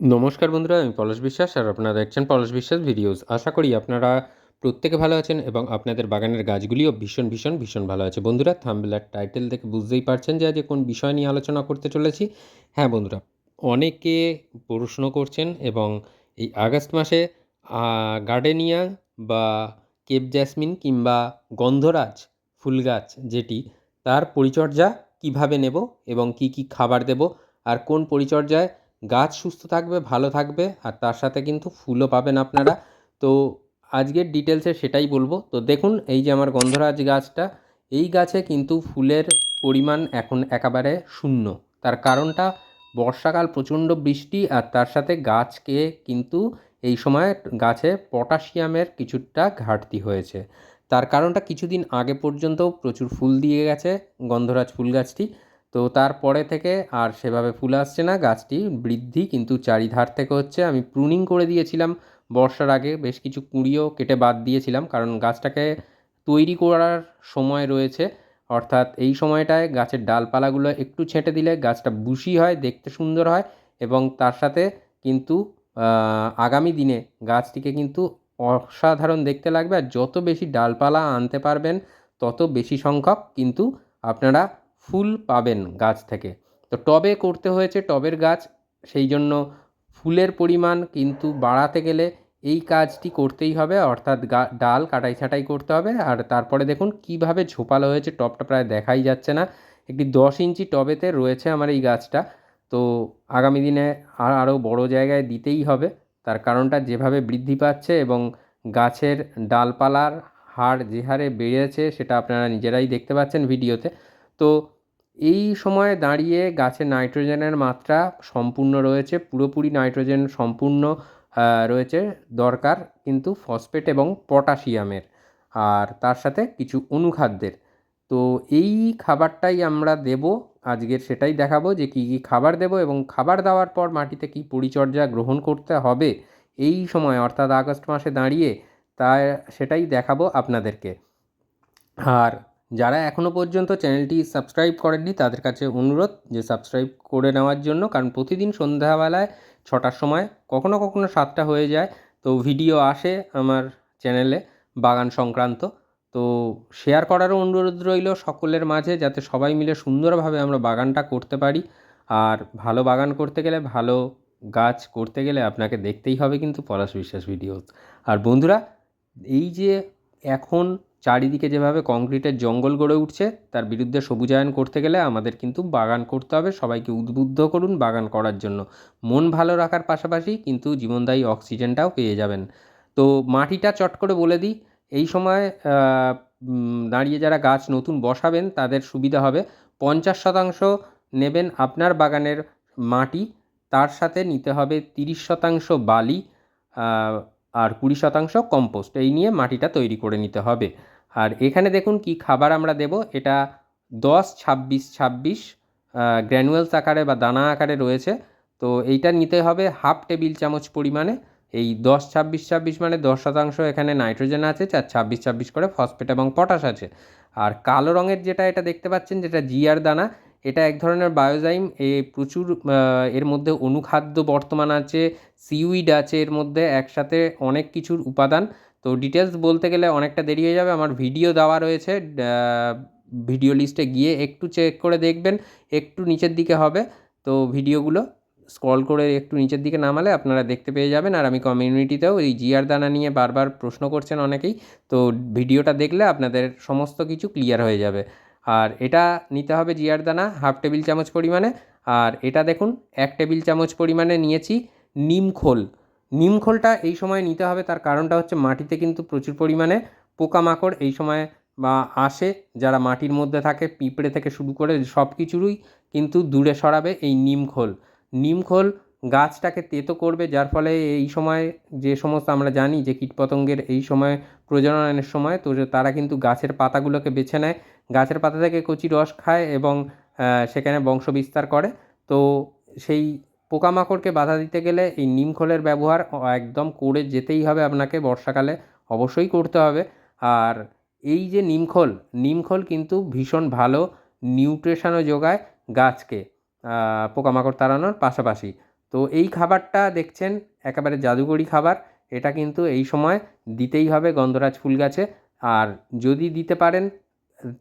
নমস্কার বন্ধুরা, আমি পলাশ বিশ্বাস আর আপনারা দেখছেন পলাশ বিশ্বাস ভিডিওস। আশা করি আপনারা প্রত্যেকে ভালো আছেন এবং আপনাদের বাগানের গাছগুলিও ভীষণ ভীষণ ভীষণ ভালো আছে। বন্ধুরা থাম্বলার টাইটেল দেখে বুঝতেই পারছেন যে আজকে কোন বিষয় নিয়ে আলোচনা করতে চলেছি। হ্যাঁ বন্ধুরা, অনেকে প্রশ্ন করছেন এবং এই আগস্ট মাসে গার্ডেনিয়া বা কেপ জ্যাসমিন কিংবা গন্ধরাজ ফুল গাছ যেটি, তার পরিচর্যা কীভাবে নেব এবং কি কি খাবার দেব আর কোন পরিচর্যায় গাছ সুস্থ থাকবে, ভালো থাকবে, আর তার সাথে কিন্তু ফুলও পাবেন আপনারা। তো আজকের ডিটেলসে সেটাই বলব। তো দেখুন, এই যে আমার গন্ধরাজ গাছটা, এই গাছে কিন্তু ফুলের পরিমাণ এখন একেবারে শূন্য। তার কারণটা বর্ষাকাল প্রচণ্ড বৃষ্টি, আর তার সাথে গাছকে কিন্তু এই সময় গাছে পটাশিয়ামের কিছুটা ঘাটতি হয়েছে। তার কারণটা কিছুদিন আগে পর্যন্ত প্রচুর ফুল দিয়ে গেছে গন্ধরাজ ফুল গাছটি। তো তারপরে থেকে আর সেভাবে ফুল আসছে না। গাছটি বৃদ্ধি কিন্তু চারিধার থেকে হচ্ছে। আমি প্রুনিং করে দিয়েছিলাম বর্ষার আগে। বেশ কিছু কুঁড়িও কেটে বাদ দিয়েছিলাম কারণ গাছটাকে তৈরি করার সময় রয়েছে। অর্থাৎ এই সময়টায় গাছের ডালপালাগুলো একটু ছেঁটে দিলে গাছটা বুশি হয়, দেখতে সুন্দর হয় এবং তার সাথে কিন্তু আগামী দিনে গাছটিকে কিন্তু অসাধারণ দেখতে লাগবে। আর যত বেশি ডালপালা আনতে পারবেন, তত বেশি সংখ্যক কিন্তু আপনারা ফুল পাবেন গাছ থেকে। তো টবে করতে হয়েছে টবের গাছ, সেই জন্য ফুলের পরিমাণ কিন্তু বাড়াতে গেলে এই কাজটি করতেই হবে, অর্থাৎ ডাল কাটাই ছাঁটাই করতে হবে। আর তারপরে দেখুন কীভাবে ঝোপালো হয়েছে, টবটা প্রায় দেখাই যাচ্ছে না। একটি দশ ইঞ্চি টবেতে রয়েছে আমার এই গাছটা। তো আগামী দিনে আর আরও বড় জায়গায় দিতেই হবে। তার কারণটা যেভাবে বৃদ্ধি পাচ্ছে এবং গাছের ডালপালার হার যে হারে বেড়েছে, সেটা আপনারা নিজেরাই দেখতে পাচ্ছেন ভিডিওতে। তো এই সময়ে দাঁড়িয়ে গাছে নাইট্রোজেনের মাত্রা সম্পূর্ণ রয়েছে, পুরোপুরি নাইট্রোজেন সম্পূর্ণ রয়েছে, দরকার কিন্তু ফসফেট এবং পটাশিয়ামের আর তার সাথে কিছু অনুখাদ্যের। তো এই খাবারটাই আমরা দেব, আজকের সেটাই দেখাবো যে কী কী খাবার দেব এবং খাবার দেওয়ার পর মাটিতে কী পরিচর্যা গ্রহণ করতে হবে এই সময়, অর্থাৎ আগস্ট মাসে দাঁড়িয়ে তা সেটাই দেখাবো আপনাদেরকে। আর যারা এখনও পর্যন্ত চ্যানেলটি সাবস্ক্রাইব করেননি, তাদের কাছে অনুরোধ যে সাবস্ক্রাইব করে নেওয়ার জন্য, কারণ প্রতিদিন সন্ধ্যাবেলায় ছটার সময় কখনো কখনো সাতটা হয়ে যায়। তো ভিডিও আসে আমার চ্যানেলে বাগান সংক্রান্ত। তো শেয়ার করারও অনুরোধ রইল সকলের মাঝে, যাতে সবাই মিলে সুন্দরভাবে আমরা বাগানটা করতে পারি। আর ভালো বাগান করতে গেলে, ভালো গাছ করতে গেলে আপনাকে দেখতেই হবে কিন্তু পলাশ বিশ্বাস ভিডিও আর বন্ধুরা, এই যে এখন চারিদিকে যেভাবে কংক্রিটের জঙ্গল গড়ে উঠছে, তার বিরুদ্ধে সবুজায়ন করতে গেলে আমাদের কিন্তু বাগান করতে হবে, সবাইকে উদ্বুদ্ধ করুন বাগান করার জন্য। মন ভালো রাখার পাশাপাশি কিন্তু জীবনদায়ী অক্সিজেনটাও পেয়ে যাবেন। তো মাটিটা চট করে বলে দিই, এই সময় দাঁড়িয়ে যারা গাছ নতুন বসাবেন, তাদের সুবিধা হবে। পঞ্চাশ শতাংশ নেবেন আপনার বাগানের মাটি, তার সাথে নিতে হবে তিরিশ শতাংশ বালি আর কুড়ি শতাংশ কম্পোস্ট। এই নিয়ে মাটিটা তৈরি করে নিতে হবে। আর এখানে দেখুন কি খাবার আমরা দেব। এটা দশ, ছাব্বিশ ছাব্বিশ গ্র্যানুয়েলস আকারে বা দানা আকারে রয়েছে। তো এইটা নিতে হবে হাফ টেবিল চামচ পরিমাণে। এই দশ, ছাব্বিশ ছাব্বিশ মানে দশ শতাংশ এখানে নাইট্রোজেন আছে, চার, ছাব্বিশ ছাব্বিশ করে ফসফেট এবং পটাশ আছে। আর কালো রঙের যেটা এটা দেখতে পাচ্ছেন, যেটা জিয়ার দানা, এটা এক ধরনের বায়োজাইম এ প্রচুর এর মধ্যে অনুখাদ্য বর্তমান আছে সিউইড আছে এর মধ্যে, একসাথে অনেক কিছুর উপাদান। তো ডিটেলস বলতে গেলে অনেকটা দেরি হয়ে যাবে। আমার ভিডিও দেওয়া রয়েছে ভিডিও লিস্টে গিয়ে একটু চেক করে দেখবেন, একটু নিচের দিকে হবে। তো ভিডিওগুলো স্ক্রল করে একটু নিচের দিকে নামালে আপনারা দেখতে পেয়ে যাবেন। আর আমি কমিউনিটিতেও এই জিয়ার দানা নিয়ে বারবার প্রশ্ন করছেন অনেকেই, তো ভিডিওটা দেখলে আপনাদের সমস্ত কিছু ক্লিয়ার হয়ে যাবে। আর এটা নিতে হবে জিয়ার দানা হাফ টেবিল চামচ পরিমাণে। আর এটা দেখুন, এক টেবিল চামচ পরিমাণে নিয়েছি নিমখোল নিমখোলটা এই সময় নিতে হবে, তার কারণটা হচ্ছে মাটিতে কিন্তু প্রচুর পরিমাণে পোকামাকড় এই সময় বা আসে, যারা মাটির মধ্যে থাকে, পিঁপড়ে থেকে শুরু করে সব কিছুরই কিন্তু দূরে সরাবে এই নিমখোল নিমখোল গাছটাকে তেতো করবে, যার ফলে এই সময় যে সমস্ত আমরা জানি যে কীটপতঙ্গের এই সময় প্রজননের সময়, তো তারা কিন্তু গাছের পাতাগুলোকে বেছে নেয়। গাছের পাতা থেকে কচি রস খায় এবং সেখানে বংশ বিস্তার করে। তো সেই পোকামাকড়কে বাধা দিতে গেলে এই নিমখোলের ব্যবহার একদম করে যেতেই হবে আপনাকে বর্ষাকালে। অবশ্যই করতে হবে। আর এই যে নিমখোল নিমখোল কিন্তু ভীষণ ভালো নিউট্রিশনও যোগায় গাছকে পোকামাকড় তাড়ানোর পাশাপাশি। তো এই খাবারটা দেখছেন, একেবারে জাদুকরি খাবার। এটা কিন্তু এই সময় দিতেই হবে গন্ধরাজ ফুল গাছে আর যদি দিতে পারেন,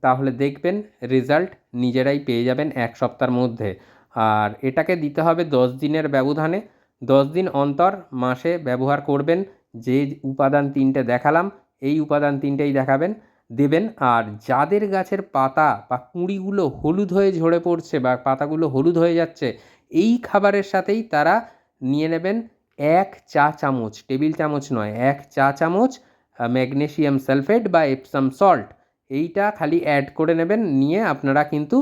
তাহলে দেখবেন রেজাল্ট নিজেরাই পেয়ে যাবেন এক সপ্তাহের মধ্যে। আর এটাকে দিতে হবে দশ দিনের ব্যবধানে। দশ দিন অন্তর মাসে ব্যবহার করবেন। যে উপাদান তিনটে দেখালাম, এই উপাদান তিনটেই দেখাবেন, দেবেন। আর যাদের গাছের পাতা বা কুঁড়িগুলো হলুদ হয়ে ঝরে পড়ছে বা পাতাগুলো হলুদ হয়ে যাচ্ছে, এই খাবারের সাথেই তারা নিয়ে নেবেন এক চা চামচ, টেবিল চামচ নয়, এক চা চামচ ম্যাগনেশিয়াম সালফেট বা এপসাম সল্ট এইটা খালি অ্যাড করে নেবেন, নিয়ে আপনারা কিন্তু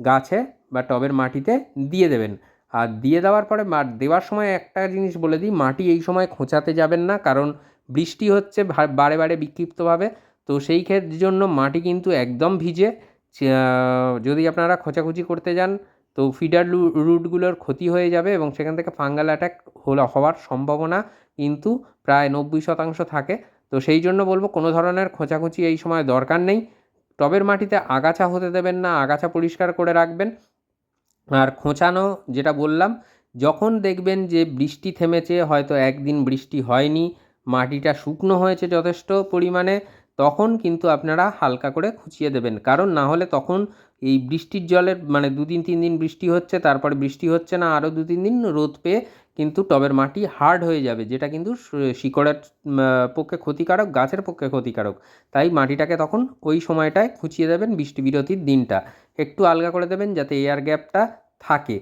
গাছে বা টবের মাটিতে দিয়ে দেবেন। আর দিয়ে দেওয়ার পরে দেওয়ার সময় একটা জিনিস বলে দিই, মাটি এই সময় খোঁচাতে যাবেন না, কারণ বৃষ্টি হচ্ছে বারে বারে বিক্ষিপ্তভাবে। তো সেই ক্ষেত্রের জন্য মাটি কিন্তু একদম ভিজে। যদি আপনারা খোঁচাখুচি করতে যান, তো ফিডার রুটগুলোর ক্ষতি হয়ে যাবে এবং সেখান থেকে ফাঙ্গাল অ্যাটাক হওয়ার সম্ভাবনা কিন্তু প্রায় নব্বই শতাংশ থাকে। তো সেই জন্য বলব, কোনো ধরনের খোঁচাখুচি এই সময় দরকার নেই। টবের মাটিতে আগাছা হতে দেবেন না, আগাছা পরিষ্কার করে রাখবেন। আর খোঁচানো যেটা বললাম, যখন দেখবেন যে বৃষ্টি থেমেছে, হয়তো একদিন বৃষ্টি হয়নি, মাটিটা শুকনো হয়েছে যথেষ্ট পরিমাণে, তখন কিন্তু আপনারা হালকা করে খুঁচিয়ে দেবেন। কারণ না হলে তখন এই বৃষ্টির জলের মানে দু দিন তিন দিন বৃষ্টি হচ্ছে, তারপরে বৃষ্টি হচ্ছে না, আরও দু তিন দিন রোদ পেয়ে কিন্তু টবের মাটি হার্ড হয়ে যাবে, যেটা কিন্তু শিকড়ের পক্ষে ক্ষতিকারক, গাছের পক্ষে ক্ষতিকারক। তাই মাটিটাকে তখন ওই সময়টায় খুঁচিয়ে দেবেন বৃষ্টি বিরতির দিনটা। একটু আলগা করে দেবেন যাতে এয়ার গ্যাপটা থাকে।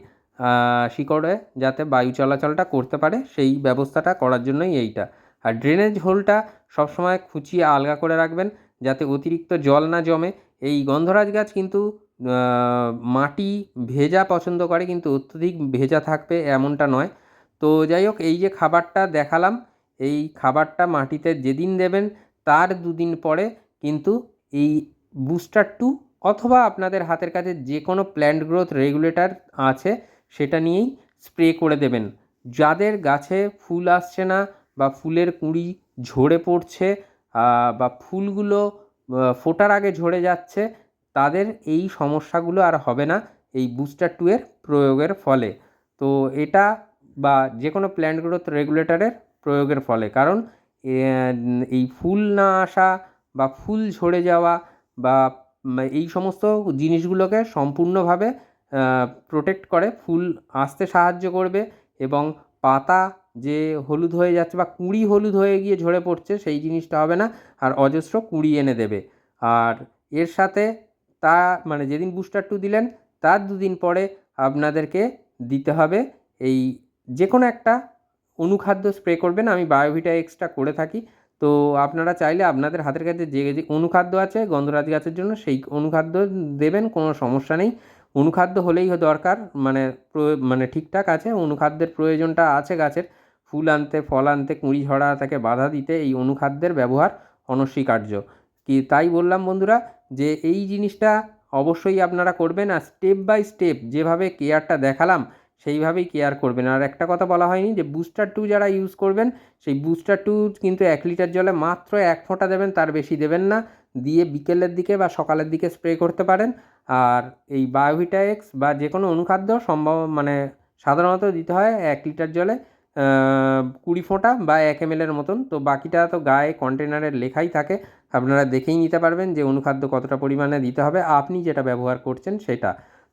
শিকড়ে যাতে বায়ু চলাচলটা করতে পারে, সেই ব্যবস্থাটা করার জন্যই এইটা। আর ড্রেনেজ হোলটা সবসময় খুঁচিয়ে আলগা করে রাখবেন, যাতে অতিরিক্ত জল না জমে। এই গন্ধরাজ গাছ কিন্তু মাটি ভেজা পছন্দ করে, কিন্তু অত্যধিক ভেজা থাকবে এমনটা নয়। তো যাই হোক, এই যে খাবারটা দেখালাম, এই খাবারটা মাটিতে যেদিন দেবেন, তার দুদিন পরে কিন্তু এই বুস্টার টু অথবা আপনাদের হাতের কাছে যে কোনো প্ল্যান্ট গ্রোথ রেগুলেটর আছে, সেটা নিয়েই স্প্রে করে দেবেন। যাদের গাছে ফুল আসছে না বা ফুলের কুঁড়ি ঝরে পড়ছে বা ফুলগুলো ফোটার আগে ঝরে যাচ্ছে, তাদের এই সমস্যাগুলো আর হবে না এই বুস্টার টু এর প্রয়োগের ফলে। তো এটা বা যে কোনো প্ল্যান্ট গ্রোথ রেগুলেটরের প্রয়োগের ফলে। কারণ এই ফুল না আসা বা ফুল ঝরে যাওয়া বা এই সমস্ত জিনিসগুলোকে সম্পূর্ণভাবে প্রোটেক্ট করে, ফুল আসতে সাহায্য করবে এবং পাতা যে হলুদ হয়ে যাচ্ছে বা কুঁড়ি হলুদ হয়ে গিয়ে ঝরে পড়ছে, সেই জিনিসটা হবে না, আর অজস্র কুঁড়ি এনে দেবে। আর এর সাথে তা মানে যেদিন বুস্টার টু দিলেন, তার দুদিন পরে আপনাদেরকে দিতে হবে এই যে কোনো একটা অনুখাদ্য স্প্রে করবেন, আমি বায়োভিটা এক্সট্রা করে থাকি। তো আপনারা চাইলে আপনাদের হাতের কাছে যে যে অনুখাদ্য আছে, গন্ধরাজ গাছের জন্য সেই অনুখাদ্য দেবেন, কোনো সমস্যা নেই। অনুখাদ্য হলেই দরকার মানে মানে ঠিকঠাক আছে, অনুখাদ্যের প্রয়োজনটা আছে গাছের। ফুল আনতে, ফল আনতে, কুঁড়ি ঝরা তাকে বাধা দিতে এই অনুখাদ্যের ব্যবহার অনস্বীকার্য। কি, তাই বললাম বন্ধুরা যে এই জিনিসটা অবশ্যই আপনারা করবেন, আর স্টেপ বাই স্টেপ যেভাবে কেয়ারটা দেখালাম সেইভাবেই কেয়ার করবেন। আর একটা কথা বলা হয়নি যে বুস্টার টু যারা ইউজ করবেন, সেই বুস্টার টু কিন্তু এক লিটার জলে মাত্র এক ফোঁটা দেবেন, তার বেশি দেবেন না। দিয়ে বিকেলের দিকে বা সকালের দিকে স্প্রে করতে পারেন। আর এই বায়োভিটা এক্স বা যে কোনো অনুখাদ্য সম্ভব মানে সাধারণত দিতে হয় এক লিটার জলে কুড়ি ফোঁটা বা এক এম এর মতন। তো বাকিটা তো গায়ে কন্টেনারের লেখাই থাকে। আপনারা দেখেই নিতে পারবেন যে অনুখাদ্য কতটা পরিমাণে দিতে হবে। আপনি যেটা ব্যবহার করছেন সেটা।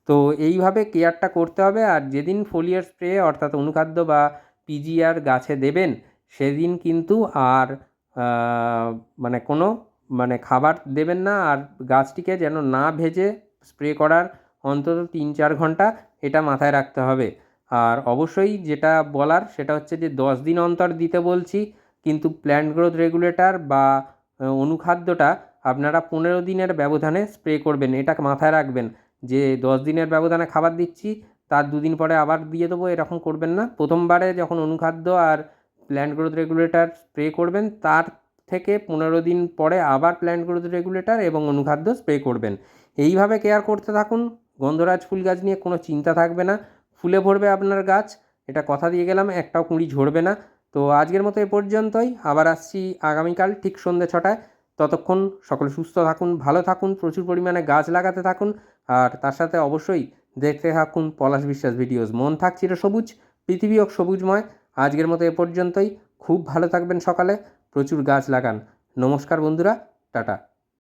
তো এইভাবে কেয়ারটা করতে হবে। আর যেদিন ফোলিয়ার স্প্রে অর্থাৎ অনুখাদ্য বা পিজিআর গাছে দেবেন, সেদিন কিন্তু আর মানে কোনো মানে খাবার দেবেন না। আর গাছটিকে যেন না ভেজে স্প্রে করার অন্তত তিন চার ঘণ্টা এটা মাথায় রাখতে হবে। আর অবশ্যই যেটা বলার সেটা হচ্ছে যে, দশ দিন অন্তর দিতে বলছি, কিন্তু প্ল্যান্ট গ্রোথ রেগুলেটর বা অনুখাদ্যটা আপনারা পনেরো দিনের ব্যবধানে স্প্রে করবেন, এটা মাথায় রাখবেন। যে দশ দিনের ব্যবধানে খাবার দিচ্ছি, তার দুদিন পরে আবার দিয়ে দেবো, এরকম করবেন না। প্রথমবারে যখন অনুখাদ্য আর প্ল্যান্ট গ্রোথ রেগুলেটর স্প্রে করবেন, তার থেকে পনেরো দিন পরে আবার প্ল্যান্ট গ্রোথ রেগুলেটর এবং অনুখাদ্য স্প্রে করবেন। এইভাবে কেয়ার করতে থাকুন। গন্ধরাজ ফুল গাছ নিয়ে কোনো চিন্তা থাকবে না। ফুলে ভরবে আপনার গাছ। এটা কথা দিয়ে গেলাম, একটাও কুঁড়ি ঝরবে না। তো আজকের মতো এ পর্যন্তই। আবার আসছি আগামীকাল ঠিক সন্ধ্যে ছটায়। ততক্ষণ সকলে সুস্থ থাকুন, ভালো থাকুন, প্রচুর পরিমাণে গাছ লাগাতে থাকুন। আর তার সাথে অবশ্যই দেখতে থাকুন পলাশ বিশ্বাস ভিডিওস মন থাকছিল সবুজ, পৃথিবী হোক সবুজময়। আজকের মতো এ পর্যন্তই। খুব ভালো থাকবেন সকালে। প্রচুর গাছ লাগান। নমস্কার বন্ধুরা, টাটা।